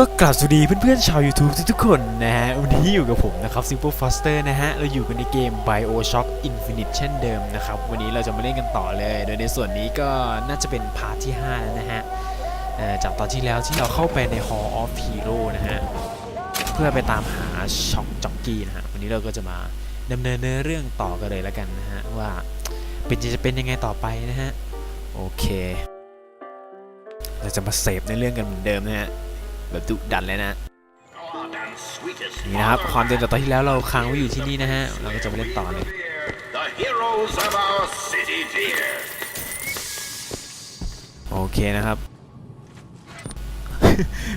ก็กลับสวัสดีเพื่อนๆชาว YouTube ทุกๆคนนะฮะ วันนี้อยู่กับผมนะครับ Simple Faster นะฮะ เราอยู่กันในเกม BioShock Infinite เช่นเดิมนะครับ วันนี้เราจะมาเล่นกันต่อเลย โดยในส่วนนี้ก็น่าจะเป็นพาร์ทที่5แล้วนะฮะจากตอนที่แล้วที่เราเข้าไปใน Hall of Hero นะฮะ เพื่อไปตามหาช็อกจ็อกกี้นะฮะ วันนี้เราก็จะมาดำเนินเนื้อเรื่องต่อกันเลยแล้วกันนะฮะ ว่าเป็นจะเป็นยังไงต่อไปนะฮะ โอเค เราจะมาเสพในเรื่องกันเหมือนเดิมนะฮะ แบบดุดันเลยนะนี่นะครับความเดิมจากตอนที่แล้วเราค้างไว้อยู่ที่นี่นะฮะเราก็จะมาเล่นต่อเลย The heroes of our city dear. โอเคนะครับ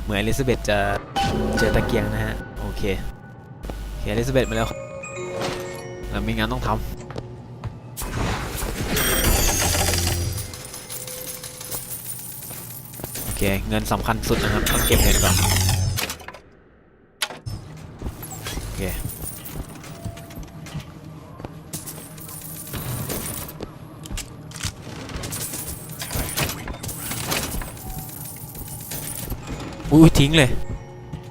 เหมือนอลิซาเบธจะเจอตะเกียงนะฮะ โอเคโอเคอลิซาเบธมาแล้วเรามีงานต้องทำ เค เงินสำคัญสุดนะครับ ต้องเก็บเงินก่อน โอเค อุ้ยทิ้งเลย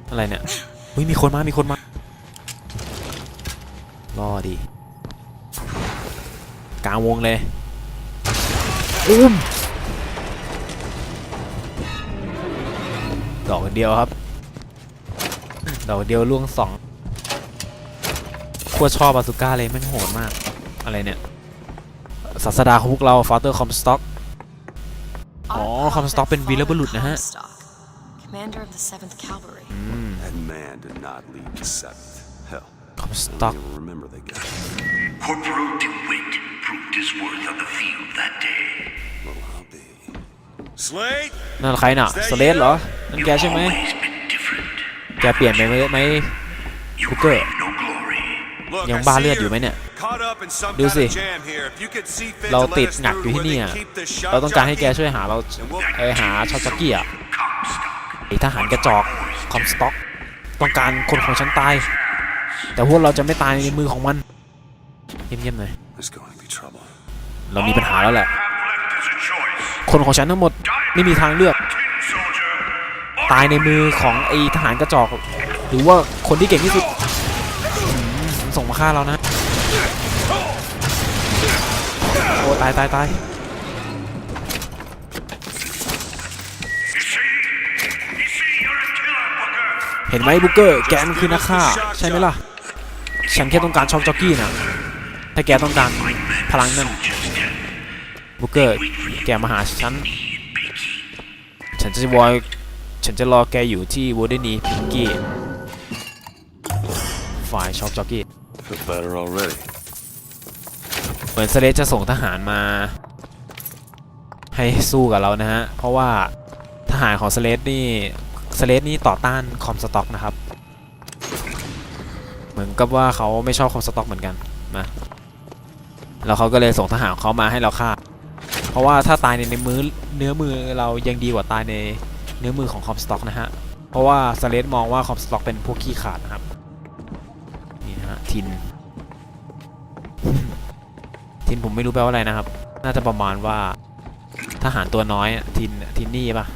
อะไรเนี่ย อุ้ยมีคนมา มีคนมา รอดี กลางวงเลยอุ้ม ดอกเดียวครับ ดอกเดียวล่วงสองขั้วชอบบาสุก้าเลยแม่งโหดมาก อะไรเนี่ยศาสดาของพวกเราฟาเตอร์คอมสต็อกอ๋อ Comstock เป็นวีรบุรุษนะฮะ Commander of the 7th Cavalry. อืม That man did not lead the seventh. Hell, คอมส I ต็อก don't even remember the guy. Corporal DeWitt proved his worth on the field that day. นั่นใครน่ะสเลดเหรอ นั่นแกใช่ไหม Always been different. แกเปลี่ยนไปไหมไหม You Booker. crave no glory. Look, ยัง I บ้า see เลือด you're อยู่ไหมเนี่ย Caught up in some ดู kind สิ of jam here. If you could see fit เรา to ติด let us หนักอยู่ through ที่ where นี่ they อะ keep the shock เราต้องการให้แก jockey, ช่วยหาเรา and we'll ไปหาชาวจ็อกกี้อะ Comstock. ไอทหารกระจอกคอมสต็อก ต้องการคนของฉันตาย แต่พวกเราจะไม่ตายในมือของมันเงียบๆหน่อย There's going to be trouble. เรามีปัญหาแล้วแหละ Have left as a choice. คนของฉันทั้งหมด ไม่มีทางเลือก ตายในมือของไอทหารกระจอก หรือว่าคนที่เก่งที่สุดส่งมาฆ่าเรานะ โอ้ตายตายตายเห็นไหมบุกเกอร์แกมันคือนักฆ่า ใช่ไหมล่ะ ฉันแค่ต้องการช็อกจ็อกกี้นะถ้าแกต้องการพลังนั่นบุกเกอร์แกมาหาฉัน ฉันจะวอยฉันจะรอแกอยู่ที่วอร์เดนีพิงกี้ฝ่ายช็อกจ็อกกี้ Feel better already. เหมือนสเลสจะส่งทหารมา ให้สู้กับเรานะฮะ เพราะว่าทหารของสเลสนี่สเลสนี่ต่อต้านคอมสต็อกนะครับ เหมือนกับว่าเขาไม่ชอบคอมสต็อกเหมือนกันนะแล้วเขาก็เลยส่งทหารของเขามาให้เราฆ่าเพ ราะว่าถ้าตายในในมือเนื้อมือเรายังดีกว่าตายในเนื้อมือของคอมสต็อกนะฮะ เพราะว่าสเลสมองว่าคอมสต็อกเป็นพวกขี้ขลาดนะครับ นี่นะฮะทิน ทินผมไม่รู้แปลว่าอะไรนะครับ น่าจะประมาณว่าทหารตัวน้อยอะทินทินนี่ปะ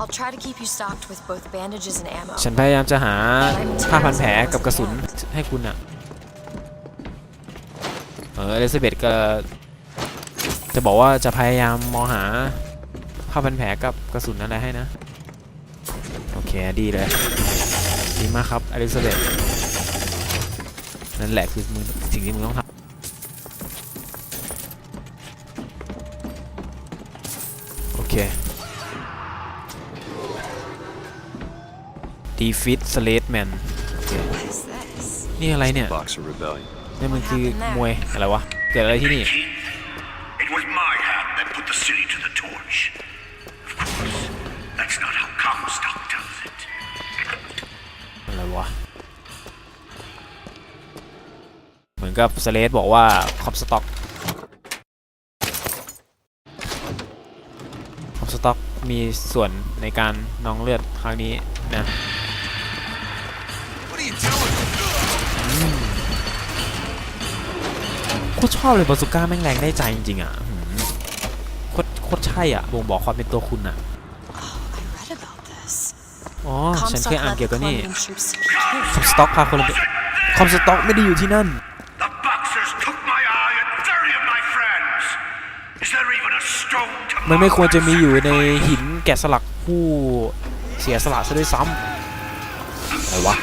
I'll try to keep you stocked with both bandages and ammo. ฉันพยายามจะหาผ้าพันแผลกับกระสุนให้คุณอะเออเอลิซาเบธก็ จะบอกว่าจะพยายามมองหาผ้าพันแผลกับกระสุนอะไรให้นะ โอเคดีเลย ดีมากครับอลิซาเบธนั่นแหละคือมึงสิ่งที่มึงต้องทำโอเค defeat slate man โอเค What is this? นี่อะไรเนี่ย Boxer rebellion. นี่มันคือมวยอะไรวะ เกิดอะไรที่นี่ กับสเลสบอกว่าคอมสต็อกคอมสต็อกมีส่วนในการนองเลือดครั้งนี้นะ What are you doing? โคตรชอบเลยบาซูก้าแม่งแรงได้ใจจริงๆอะหืมโคตรโคตรใช่อะบ่งบอกความเป็นตัวคุณอะ Oh, I read about this. อ๋อฉันเคย Comstock อ่าน led เกี่ยว the กับนี่ Colombian troops to คอม Peking. สต็อกพาคนละคอมสต็อกไม่ได้อยู่ที่นั่น มันไม่ควรจะมีอยู่ในหินแกะสลักผู้เสียสละซะด้วยซ้ำอะไรวะ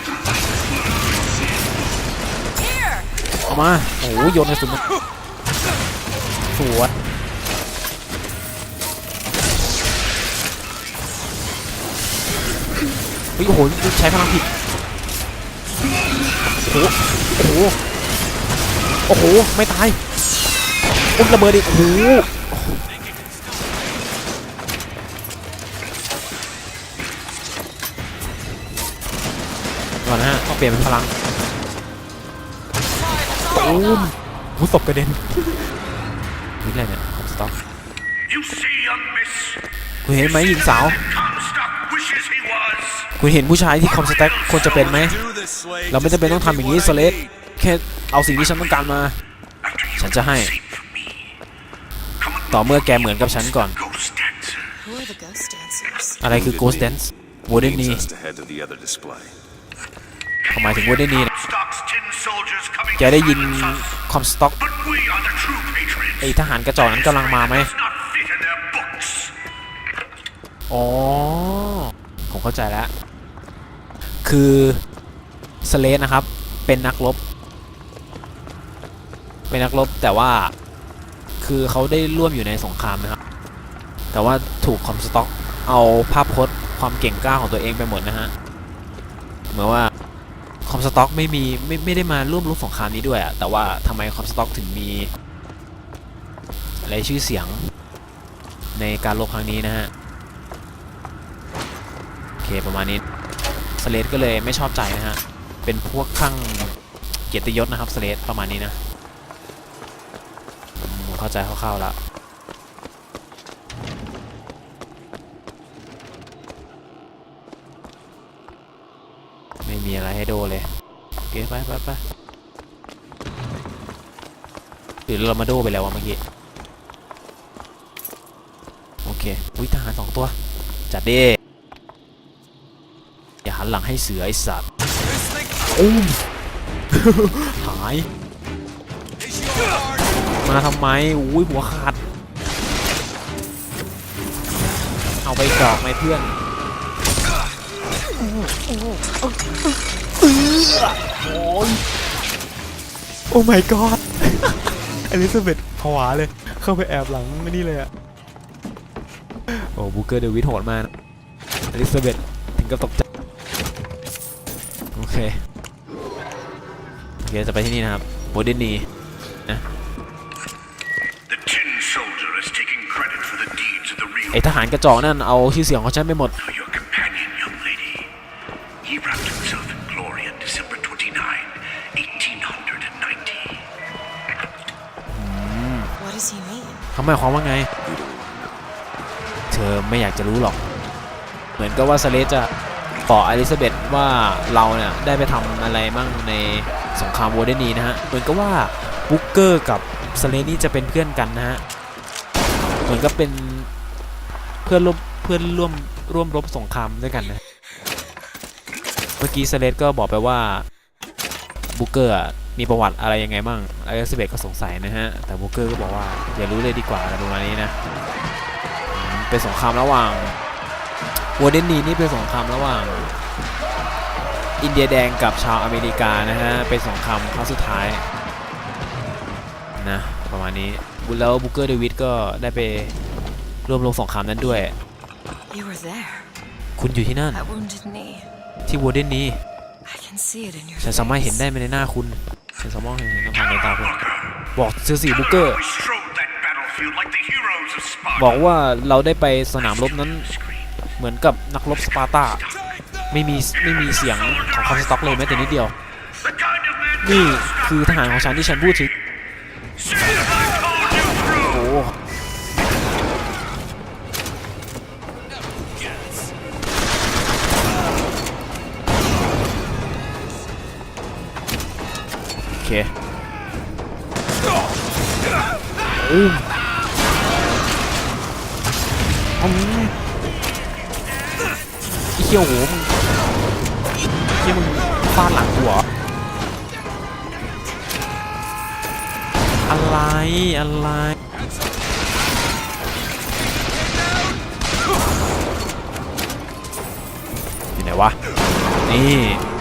เอามาโอ้โหยนกระสุนสวนเฮ้ยโอ้โหใช้พลังผิดโอ้โหโอ้โห โอ้โห ไม่ตายโอ้ยระเบิดอีกโอ้โห เปลี่ยนเป็นพลังตูมหูตบกระเด็นนี่อะไรเนี่ยคอมสต็อก You see, young miss. คุณเห็นไหมหญิงสาว Comstock wishes he was. คุณเห็นผู้ชายที่คอมสแต็กควรจะเป็นไหม Do this, Slade. เราไม่จำเป็นต้องทำอย่างนี้ Just ส give เล me ด what I need. แค่เอาสิ่งที่ฉันต้องการมา After you ฉันจะให้ sing for me. Come on, ต่อเมื่อแกเหมือนกับฉันก่อน ghost dancer. Who are the ghost dancers? อะไรคือ Ghost Dance โ o เดน Leads นี us to head to the other display. ทำไมถึงโ o เดนนี Comstock's tin soldiers coming แกได้ยิน to silence us. คอมสต็อก But we are the true patriots. ไอทหารกระจอกนั้นกำลังมาไหม Does not fit in their books. อ๋อ ผมเข้าใจแล้ว คือสเลดนะครับ เป็นนักรบ เป็นนักรบแต่ว่า คือเขาได้ร่วมอยู่ในสงครามนะครับ แต่ว่าถูกคอมสต็อก เอาภาพพจน์ความเก่งกล้าของตัวเองไปหมดนะฮะ เหมือนว่าค อมสต็อกไม่มีไม่ไม่ได้มาร่วมรบสงครามนี้ด้วยอะแต่ว่าทำไมคอมสต็อกถึงมีอะไรชื่อเสียงในการรบครั้งนี้นะฮะโอเคประมาณนี้สเลดก็เลยไม่ชอบใจนะฮะเป็นพวกข้างเกียรติยศนะครับสเลดประมาณนี้นะเข้าใจคร่าวๆแล้ว ไม่มีอะไรให้โดเลยโอเคไปไปไปหรือเรามาโดไปแล้ววะเมื่อกี้โอเควิทหารสองตัว จัดดิอย่าหันหลังให้เสือไอสัตว์อุ้มหาย มาทำไมอุ้ยหัวขาด เอาไปดอกไหมเพื่อน โอ้ยโอ้ my god อลิซาเบธผวาเลย เข้าไปแอบหลังไม่นี่เลยอะโอ้บูเกอร์เดวิดโหดมากนะอลิซาเบธถึงกับตกใจ โอเค โอเค จะไปที่นี่นะครับโบเดนนี The tin soldier is taking credit for the deeds of the real ไอทหารกระจอกนั่นเอาชื่อเสียงของฉันไปหมด หมายความว่าไง เธอไม่อยากจะรู้หรอก เหมือนกับว่าสเลสจะบอกอลิซาเบธว่าเราเนี่ยได้ไปทำอะไรมั่งในสงครามโวเดนีนะฮะ เหมือนกับว่าบุ๊กเกอร์กับสเลสนี่จะเป็นเพื่อนกันนะฮะ เหมือนกับเป็นเพื่อนร่วมเพื่อนร่วมร่วมรบสงครามด้วยกันนะ เมื่อกี้สเลสก็บอกไปว่าบุ๊กเกอร์อะ มีประวัติอะไรยังไงมั่งอลิซาเบธก็สงสัยนะฮะ แต่บุ๊กเกอร์ก็บอกว่าอย่ารู้เลยดีกว่าอะไรประมาณนี้นะอืมเป็นสงครามระหว่างวอร์เดนนีนี่เป็นสงครามระหว่าง อินเดียแดงกับชาวอเมริกานะฮะ เป็นสงครามครั้งสุดท้ายนะประมาณนี้แล้วบุกเกอร์เดวิดก็ได้ไปร่วมลงสงครามนั้นด้วย You were there. คุณอยู่ที่นั่น That wounded knee. ที่วอร์เดนนี I can see it in your ฉันสามารถเห็น face. ได้ในหน้าคุณ เห็นสมองเห็นเห็นผ่านในตาคุณบอกเซอร์สีบุกเกอร์ บอกว่าเราได้ไปสนามรบนั้น เหมือนกับนักรบสปาร์ตา ไม่มีไม่มีเสียงของคอนสต็อกเลยแม้แต่นิดเดียว นี่คือทหารของฉันที่ฉันพูดถึง โอเคอืมอืมเขี้ยวหูมึงเขี้ยวมึงฟาดหลังกูเหรออะไร อะไรอยู่ไหนวะ นี่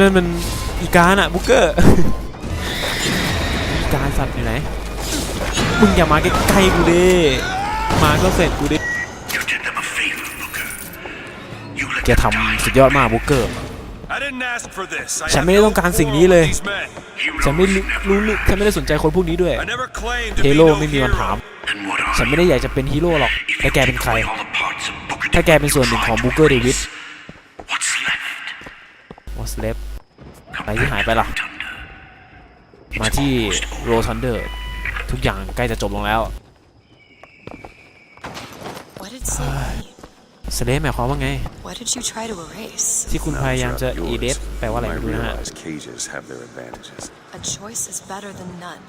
นั่นมันอีกาน่ะบุกเกอร์อีการสัตว์อยู่ไหนมึงอย่ามาใกล้ๆกูดิมาก็เสร็จกูดิแกทำสุดยอดมากบุกเกอร์ฉันไม่ได้ต้องการสิ่งนี้เลย ฉันไม่รู้ฉันไม่ได้สนใจคนพวกนี้ด้วยเฮโร่ไม่มีวันถาม ฉันไม่ได้อยากจะเป็นฮีโร่หรอกแต่แกเป็นใคร ถ้าแกเป็นส่วนหนึ่งของบุกเกอร์เดวิด what's left อะไรที่หายไปล่ะ Thunder. มาที่โรทันเดอร์ทุกอย่างใกล้จะจบลงแล้ว What did Slade mean? สเลฟหมายความว่าไง What did you try to erase? ที่คุณพยายามจะ Throughout อีเดส yours, แปลว่าอะไร I ไม่รู้นะฮะ realize cages have their advantages. A choice is better than none,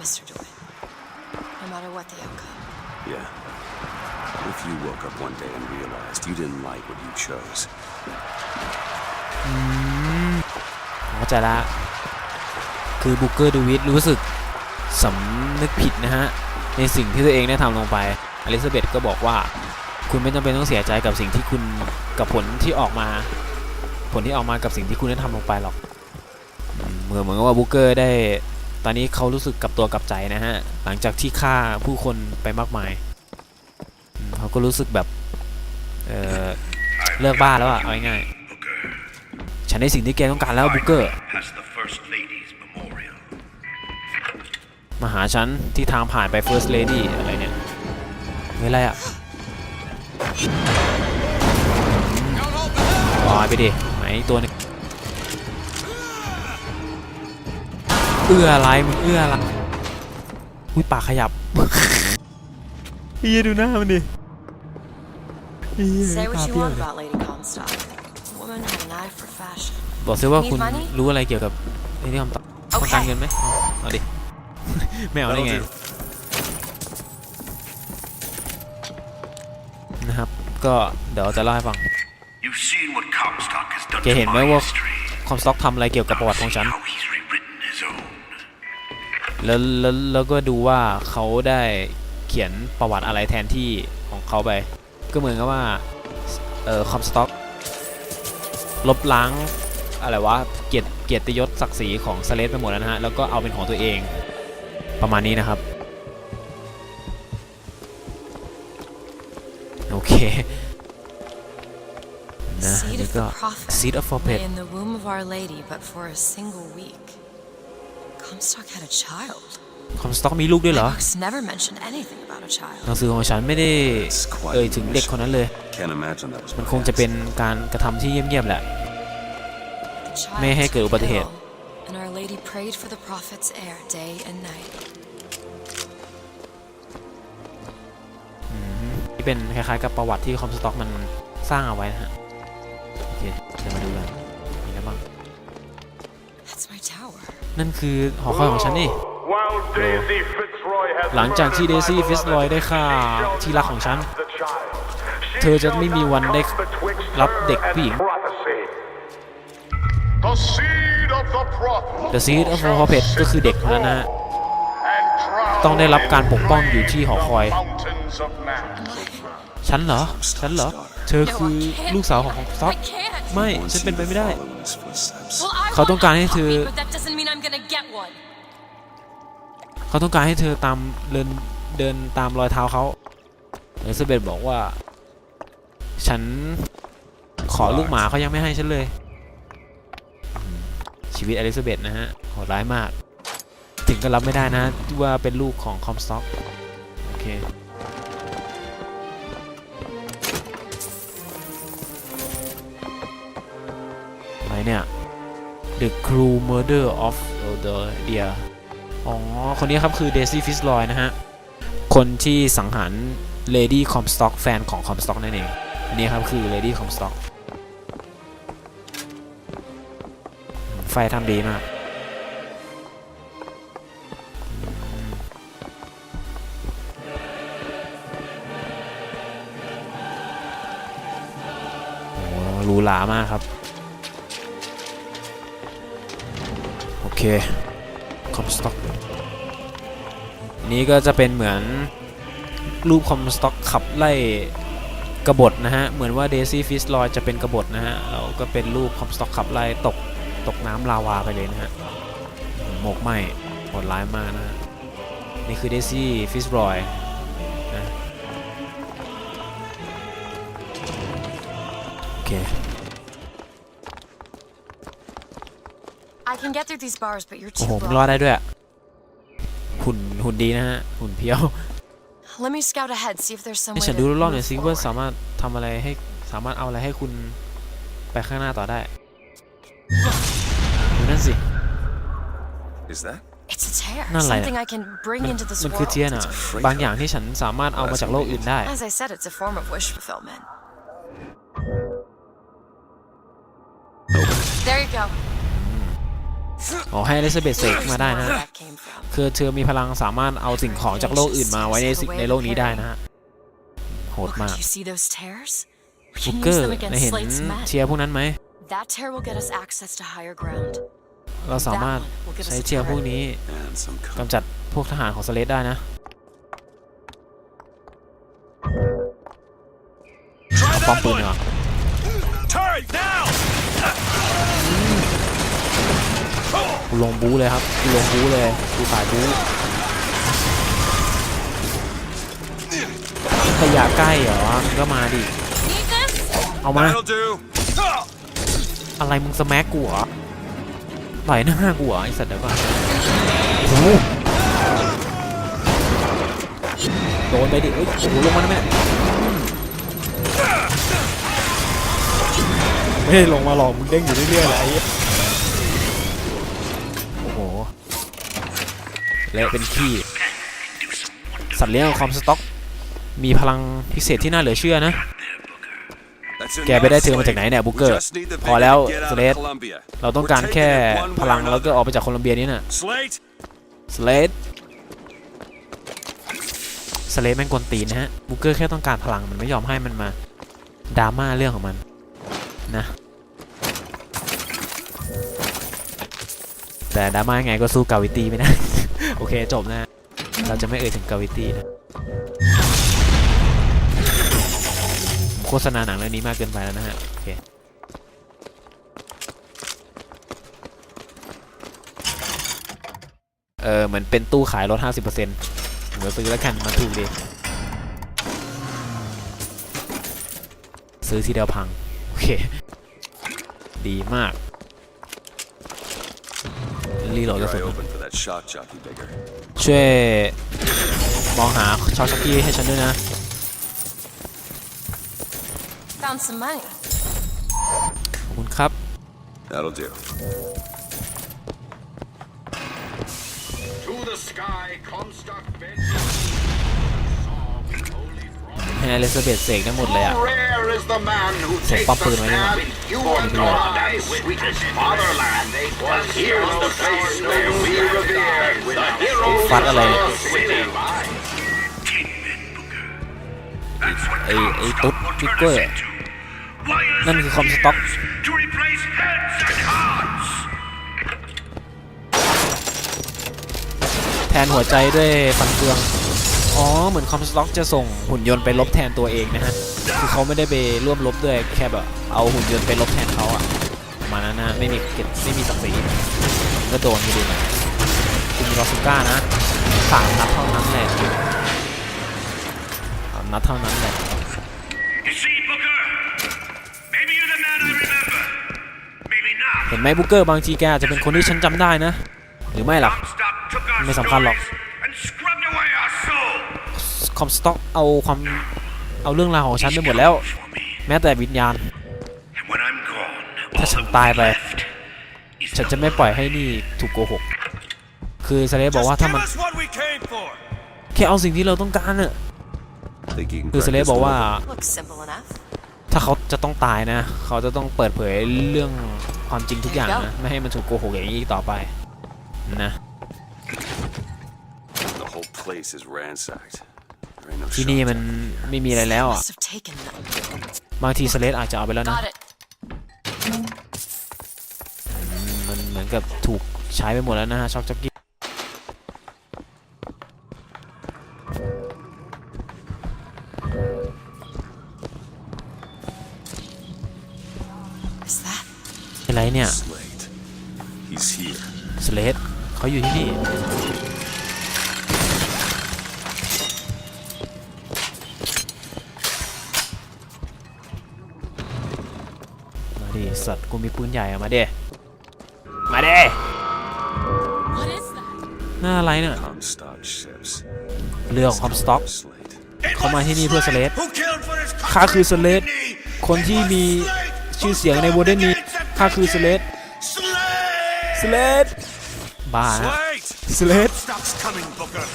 Mr. DeWitt. No matter what the outcome. Yeah. If you woke up one day and realized you didn't like what you chose, เข้าใจละคือบุกเกอร์ดูวิทรู้สึกสำนึกผิดนะฮะ ในสิ่งที่ตัวเองได้ทำลงไปอลิซาเบธก็บอกว่า คุณไม่จำเป็นต้องเสียใจกับสิ่งที่คุณกับผลที่ออกมา ผลที่ออกมากับสิ่งที่คุณได้ทำลงไปหรอก เหมือนเหมือนว่าบุกเกอร์ได้ตอนนี้เขารู้สึกกับตัวกับใจนะฮะ หลังจากที่ฆ่าผู้คนไปมากมาย เขาก็รู้สึกแบบ เออเลิกบ้าแล้วอะเอาง่ายๆ ฉันได้สิ่งที่แกต้องการแล้วบุกเกอร์ has the First Lady's memorial. มาหาฉันที่ทางผ่านไป First Lady อะไรเนี่ยเฮ้ยอะไรอะลอยไปดิไหนตัวหนึงเอื้ออะไรมึงเอื้ออะไรอุ้ยปากขยับเฮียดูหน้ามันดิเหี้ย Say ตา what you เปรี้ยว want เลย บอกซิว่าคุณ Need money? รู้อะไรเกี่ยวกับไอ้นี่คำตอบต้องการเงินไหมเอาเอาดิ ไม่เอาได้ That'll ไง do. นะครับ ก็เดี๋ยวจะเล่าให้ฟัง You've seen what Comstock has done แก to เห็นไหม my ว่า history. คอมสต็อกทำอะไรเกี่ยวกับประวัติของฉัน How he's rewritten his own. แล้วแล้วแล้วก็ดูว่าเขาได้เขียนประวัติอะไรแทนที่ของเขาไป ก็เหมือนกับว่าเอ่อคอมสต็อก ลบล้างอะไรวะเกียรติเกียรติยศศักดิ์ศรีของสเลสไปหมดแล้วนะฮะแล้วก็เอาเป็นของตัวเองประมาณนี้นะครับโอเคนะ Seed นี่ of ก็ the prophet Seed of Prophet lay in the womb of Our Lady, but for a single week. Comstock had a child. คอมสต็อกมีลูกด้วยเหร My อ books never mention anything about a child. หนังสือของฉันไม่ได้เอ่ยถึงเด็กคนนั้นเลย can't imagine that was มัน by คงจะเป็น accident. การกระทำที่เงียบๆแหละ The child ไม่ให้เกิดอุบัติเหตุ ill, and Our Lady prayed for the prophet's heir day and night. ที่เป็นคล้ายๆกับประวัติที่คอมสต็อกมันสร้างเอาไว้นะฮะโอเคเดี๋ยวมาดูกันมีอะไรบ้าง That's my tower. นั่นคือหอคอยของฉันนี่ While Daisy Fitzroy has หลังจากที่ murdered my Daisy Fitzroy beloved, ได้ฆ่า she shall ที่รักของฉัน not the child. She เธอจะ shall ไม่มี not วันได้ come betwixt รับ her เด็ก and ผู้หญิง prophecy. The seed of the prophet The Seed of the shall Prophet sit ก็คือเด็กคนนั้นนะฮะ and drown ต้องได้รับการปกป้องอยู่ in ที่หอคอย the mountains of man. ฉันเหรอ ฉันเหรอ เธอ No, คือ I can't. ลูกสาวของคอมสต็อก I can't. ไม่ Wants ฉัน you เป็นไป to ไม่ได้ follow in his footsteps. Well, I เขาต้อง want การ a ให้เธอ เขาต้องการให้เธอตามเดินเดินตามรอยเท้าเขาเอลิซาเบธบอกว่า ฉันขอลูกหมาเขายังไม่ให้ฉันเลย ชีวิตอลิซาเบธนะฮะโหดร้ายมาก ถึงก็รับไม่ได้นะ ว่าเป็นลูกของคอมสต็อกโอเคอะไรเนี่ย The Crew Murder of the Deer อ๋อ คนนี้ครับคือเดซี่ฟิสลอยนะฮะ คนที่สังหาร Lady Comstock แฟนของ Comstock นั่นเอง อันนี้ครับคือ Lady Comstock ไฟทำดีมากอหรูหรามากครับ โอเค ต็อกนี้ก็จะเป็นเหมือนรูปคอมสต็อกขับไล่กบฏนะฮะ เหมือนว่าเดซี่ฟิสลอยจะเป็นกบฏนะฮะเราก็เป็นรูปคอมสต็อกขับไล่ตกตกน้ำลาวาไปเลยนะฮะหมกไหมโหดร้ายมากนะฮะ นี่คือเดซี่ฟิสรอยนะโอเค I can get through these bars, but you're โอ้ too โห มึงรอด broad. ได้ด้วย หุ่นหุ่นดีนะฮะ หุ่นเพี้ยว Let me scout ahead, see if there's some ให้ way ฉัน to ดูรอบๆหน่อย move ซิว่า forward. สามารถทำอะไรให้สามารถเอาอะไรให้คุณไปข้างหน้าต่อได้ดูนั่นสิ Is that? It's a tear, นั่นอะไรอะ something I can bring มัน into this มันคือ world. เทียนอะ บางอย่างที่ฉันสามารถเอามาจากโลกอื่นได้ As I said, it's a form of wish fulfillment. There you go. อ๋อให้อลิซาเบธเสก There's มาได้ more นะ where ฮะ that came from. คือเธอมีพลังสามารถเอาสิ่งของจากโลกอื่นมาไว้ในสิ่งในโลกนี้ได้นะฮะโหด Look, มาก do you see those tears? We บุก can เกอ use ร์ them ใน against เห็น Slate's men. เทียร์พวกนั้นไหม That tear will get us access to higher ground. เราสามารถใช้เทียร์พวกนี้ And some กำจัดพวกทหารของสเลดได้นะ Try ป้อม that ปืน one. เหรอ Turret now. กูลงบู๊เลยครับกูลงบู๊เลยกูสายบู๊ขยะใกล้เหรอมึงก็มาดิ Need this? เอามา That'll do. อะไรมึงสแม็กกูเหรอต่อยหน้ากูเหรอไอสัตว์เดี๋ยวก่อนโอ้โหโดนไปดิเอ้ยโอ้โหลงมาแล้วแม่ไม่ได้ลงมาหรอกมึงเด้งอยู่เรื่อยๆแหละไอ้เหี้ยโอ้โห เละเป็นขี้ สัตว์เลี้ยงของคอมสต็อก มีพลังพิเศษที่น่าเหลือเชื่อนะ แกไปได้เธอมาจากไหนเนี่ยบุกเกอร์ พอแล้วสเลด of Columbia. เราต้องการแค่พลังแล้วก็ออกไปจากโคลัมเบียนี้น่ะสเลดสเลดแม่งกวนตีนนะฮะบุกเกอร์แค่ต้องการพลังมันไม่ยอมให้มันมาดราม่าเรื่องของมันนะแต่ดราม่ายังไงก็สู้กาวิตี้ไม่ได้ โอเคจบนะ เราจะไม่เอ่ยถึงกาวิตี้นะโฆษณาหนังเรื่องนี้มากเกินไปแล้วนะฮะ โอเคเออเหมือนเป็นตู้ขายลด 50%เหมือนซื้อแล้วกันมันถูกดีซื้อทีเดียวพัง โอเค ดีมาก รีโหลดกระสุน that shock jockey, Baker. ช่วยมองหาชอชักกี้ให้ฉันด้วยนะ Found some money. ขอบคุณครับ That'll do. To the sky, Comstock bent ให้อลิซาเบธเสกได้หมดเลยอะ Rare is the man who Say, takes Papa, a man. stab in you and Paradise, sweetest fatherland. Was here's the place where we revere the heroes Phát of ở đây. our city. Ten men, Booker. That's what Ê, ê, Comstock tốt, will biết turn quá us à. into. Wires Nên and thì Comstock. gears To replace heads and hearts. แทนหัวใจด้วยฟันเฟือง อ๋อ เหมือนคอมสต็อกจะส่งหุ่นยนต์ไปลบแทนตัวเองนะฮะ คือเขาไม่ได้ไปร่วมลบด้วยแค่แบบเอาหุ่นยนต์ไปลบแทนเขาอะประมาณนั้นนะไม่มีเกียรติไม่มีศักดิ์ศรีก็โดนไปดูนะคุณรอสุก้านะสามนัดเท่านั้นแหละสามนัดเท่านั้นแหละ You see, Booker? Maybe you're the man I remember. Maybe not. เห็นไหมบุกเกอร์บางทีแกอาจจะเป็นคนที่ฉันจำได้นะ หรือไม่ล่ะ Comstock took our Mấy thằng Phan Lộc. stories and scrubbed away our soul. คอมสต็อกเอาความเอาเรื่องราวของฉันไปหมดแล้ว For me. แม้แต่วิญญาณ And when I'm gone, ถ้า all ฉัน that ตาย will ไป be left is ฉัน the จะไม่ปล่อยให้นี่ถูกโกหก คือสเลฟบอกว่า Just ถ้า give มัน us what we came for. แค่เอาสิ่งที่เราต้องการน่ะ Think you can คือ crack สเลฟ this บอก one ว่า open? Looks simple enough. ถ้าเขาจะต้องตายนะ เขาจะต้องเปิดเผยเรื่องความจริงทุกอย่างนะไม่ให้มันถูกโกหกอย่างนี้อีกต่อไปนะ The whole place is ransacked. There ain't no ที่นี่ shock มันไม่มีอะไรแล้วอะ Must have taken them. บางทีสเลฟอาจจะเอาไปแล้วนะ Got it. มันเหมือนกับถูกใช้ไปหมดแล้วนะฮะช็อกจ็อกกี้ รือของคอมสต็อก Slade. It เขามา was ที่นี่เพื่อสเลด Who killed for his ข้าคือส country, เลด didn't he? คนที่มีชื่อเสียงในโบเดนนี้ข้าคือสเลด Slade! สเลดบ้าฮะ Slate! สเลด Comstock's coming, Booker.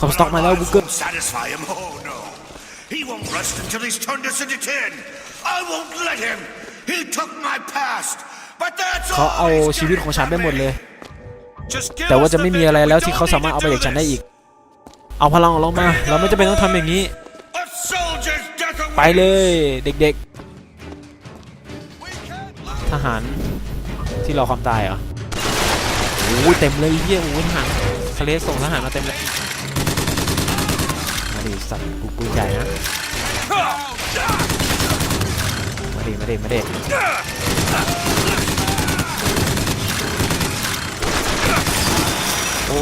คอมสต็อกมาแล้ว Our บุก lives เกอร์ won't satisfy him. Oh no. He won't rest until he's turned us into tin. I won't let him. He took my past. But that's เขา all เอา he's ชีวิต getting ของฉันไป from หมด me. เลย Just give แต่ว่า us จะ the ไม่มี bit อะไร we แล้วที่ don't เขาสามารถ need เอา to ไป do จากฉันได้ this. อีก เอาพลังออกมา เราไม่จะเป็นต้องทำอย่างนี้ ไปเลยเด็กๆ ทหารที่รอความตายเหรอโอ้เต็มเลยเฮียโอ้ทหารทะเลส่งทหารมาเต็มเลยมาดิสัตว์กูปืนใหญ่นะมาดิมาดิมาดิโอ้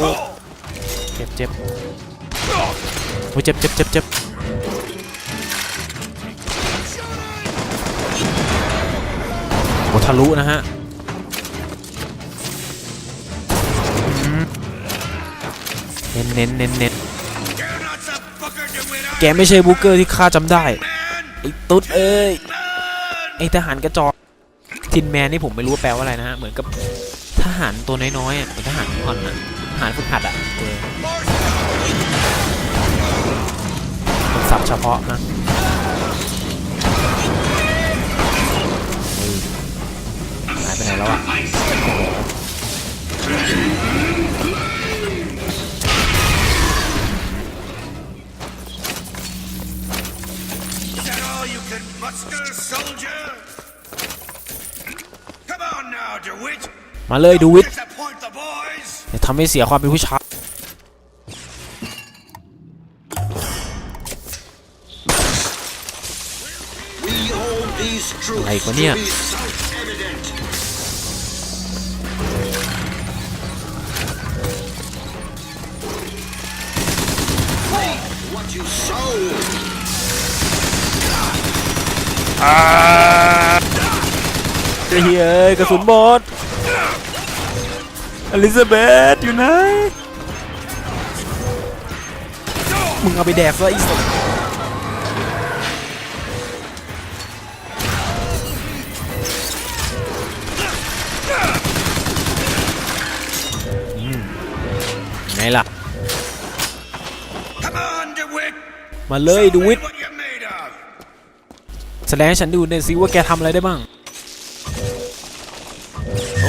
เจ็บเจ็บ อ้เจ็บเจ็บเจ็บเจ็บโอ้ทะลุนะฮะเน้นเน้นเน้นเน้นแกไม่ใช่บุกเกอร์ที่ข้าจำได้ไอ้ตุ๊ดเอ้ยไอ้ทหารกระจอกทินแมนนี่ผมไม่รู้แปลว่าอะไรนะฮะเหมือนกับทหารตัวน้อยๆอะเป็นทหารอ่อนอะทหารฝึกหัดอะ เออเป็นศัพท์เฉพาะนะเฮ้ยหายไปไหนแล้วอะ Is that all you can muster, soldier? Come on now, DeWitt. มาเลยดูวิท Disappoint the boys. อย่าทำให้เสียความเป็นผู้ชาย อะไรวะเนี่ยเฮ้ยกระสุนหมดอลิซาเบธอยู่ไหนมึงเอาไปแดกซะอีส ไงล่ะ Come on, DeWitt. มาเลยดูวิท What you made of? แสดงให้ฉันดูหน่อยสิว่าแกทำอะไรได้บ้าง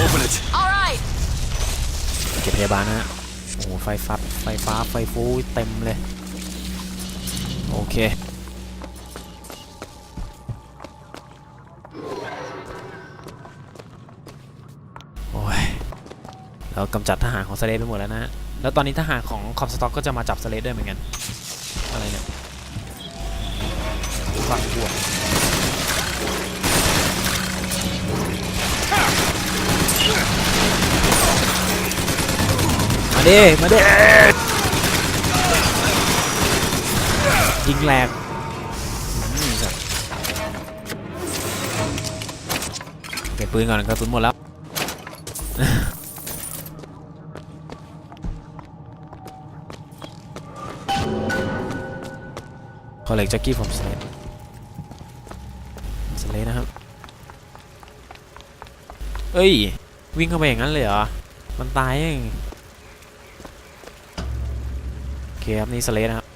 Open it. All right. เก็บพยาบาลนะฮะ โอ้โหไฟฟัด ไฟฟ้า ไฟฟูเต็มเลย โอเค โอ้ย เรากำจัดทหารของสเลดไปหมดแล้วนะฮะ แล้วตอนนี้ทหารของคอมสต็อกก็จะมาจับสเลดด้วยเหมือนกัน อะไรเนี่ยฟังบวกมาดิมาดิยิงแรงเก็บปืนก่อนกระสุนหมดแล้ว คอลเลกจ็อกกี้ผมสเลดสเลดนะครับ เอ้ย วิ่งเข้าไปอย่างนั้นเลยเหรอ มันตายเองโอเคครับนี่สเลดนะครับ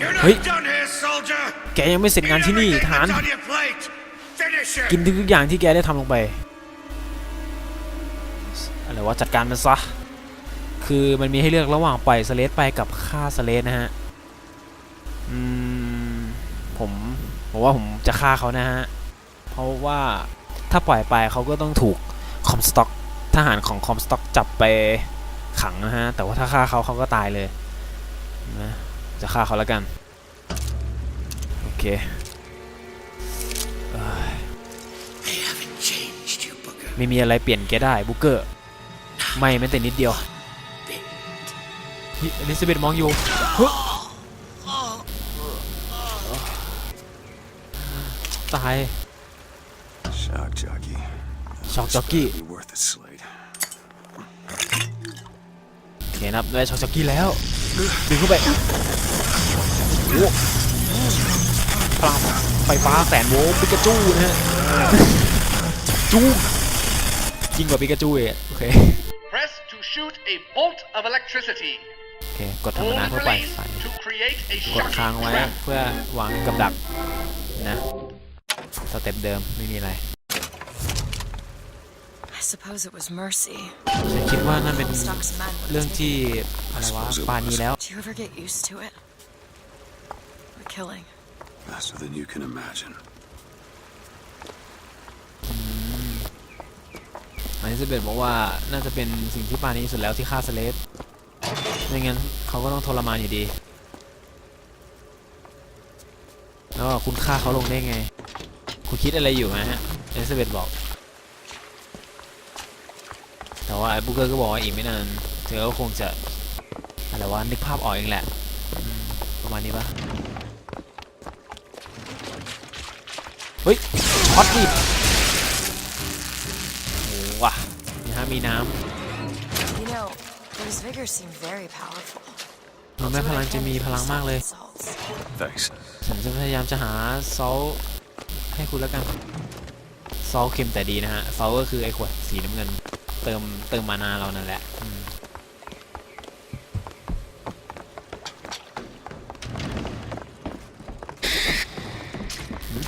You're Hey. not done here, soldier. แกยังไม่เสร็จงานที่นี่ Eat ฐาน everything that's on your plate. Finish it. กินทุกๆอย่างที่แกได้ทำลงไป อะไรวะจัดการมันซะ คือมันมีให้เลือกระหว่างปล่อยสเลดไปกับฆ่าสเลดนะฮะ อืมผมผมว่าผมจะฆ่าเขานะฮะ เพราะว่าถ้าปล่อยไปเขาก็ต้องถูกคอมสต็อกทหารของคอมสต็อกจับไปขังนะฮะ แต่ว่าถ้าฆ่าเขาเขาก็ตายเลยนะจะฆ่าเขาแล้วกัน โอเคเอ้ย They haven't changed you, Booker. ไม่มีอะไรเปลี่ยนแกได้บุกเกอร์ ไม่แม้แต่นิดเดียวเฮ้ยอลิซาเบธมองอยู่ ตาย Shock jockey. Shock This jockey. better Be worth it, Slade. โอเคนะครับได้ช็อกจ็อกกี้แล้วดึงเข้าไปโอ้พลังไฟฟ้าแสนโวลต์ปิกาจูนะฮะ จูยิ่งกว่าปิกาจูอีกอะโอเค Press to shoot a bolt of electricity. โอเค กดธรรมดา Hold ทั่วไป release ไป to create a กด shocking ค้างไว้ trap. เพื่อวางกับดักนะ สเต็ปเดิมไม่มีอะไร I suppose it was mercy. ฉันคิดว่านั่นเป็น Comstock's men would เรื่อง have ที่ taken อะไรวะ suppose it ปานี was. แล้ว Do you ever get used to it? The killing. Faster than you can imagine. อันนี้จะเป็นบอกว่าน่าจะเป็นสิ่งที่ปานีสุดแล้วที่ฆ่าสเลฟไม่งั้นเขาก็ต้องทรมานอยู่ดี แล้วก็คุณฆ่าเขาลงได้ไง คุณคิดอะไรอยู่นะฮะเอลิซาเบธบอก แต่ว่าไอ้บุ๊กเกอร์ก็บอกว่าอีกไม่นานเธอก็คงจะอะไรวะนึกภาพออกเองแหละอืมประมาณนี้ปะเฮ้ยช็อตดิโอ้ว่ะนี่ฮะมีน้ You know, those vigors seem very powerful. ำมันแม่พลังจะมีพลังมากเลย Salts. Thanks. ผมจะพยายามจะหาซอล ให้คุณแล้วกันซอลเค็มแต่ดีนะฮะซอลก็คือไอ้ขวดสีน้ำเงิน เติมเติมมานาเรานั่นแหละอืมหืม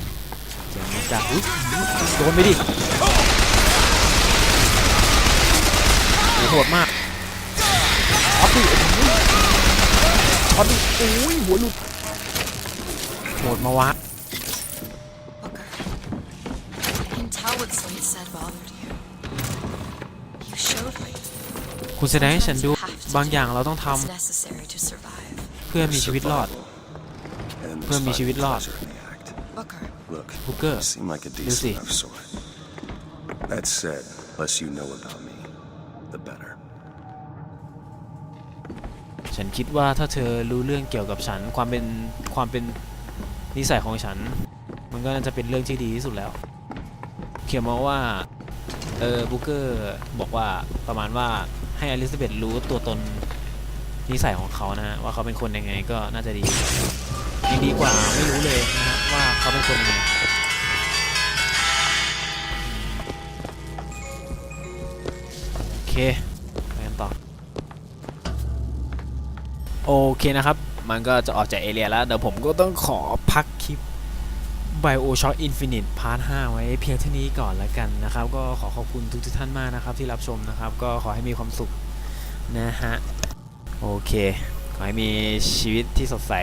เสียงมันจากอุ๊ยโดนไปดิโอ้โหโหดมากช็อตดิโอ้โหช็อตดิโอ้ยหัวหลุดโหดมาวะ คุณแสดงให้ฉันดู บางอย่างเราต้องท what's necessary to survive. ำเพื่อมีชีวิตรอด And พื่อมี there's ชีวิตรอด pleasure in the act. Booker, Look, Booker, you seem like a Lucy. decent enough sort. That said, less you know about me, the better. ฉันคิดว่าถ้าเธอรู้เรื่องเกี่ยวกับฉันความเป็นความเป็นนิสัยของฉัน มันก็น่าจะเป็นเรื่องที่ดีที่สุดแล้ว เขียนมาว่า เออบุกเกอร์บอกว่าประมาณว่า ให้อลิซาเบธรู้ตัวตนนิสัยของเขานะฮะว่าเขาเป็นคนยังไงก็น่าจะดียังดีกว่าไม่รู้เลยนะฮะว่าเขาเป็นคนยังไงโอเคไปกันต่อโอเคนะครับ มันก็จะออกจากเอเรียแล้วเดี๋ยวผมก็ต้องขอ Bioshock Infinite Part 5 ไว้เพียงเท่านี้ก่อนแล้วกันนะครับ ก็ขอขอบคุณทุกทท่านมากนะครับ ที่รับชมนะครับ ก็ขอให้มีความสุขนะฮะ โอเค ขอให้มีชีวิตที่สดใส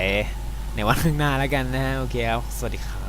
ในวันข้างหน้าแล้วกันนะฮะ โอเคครับ สวัสดีครับ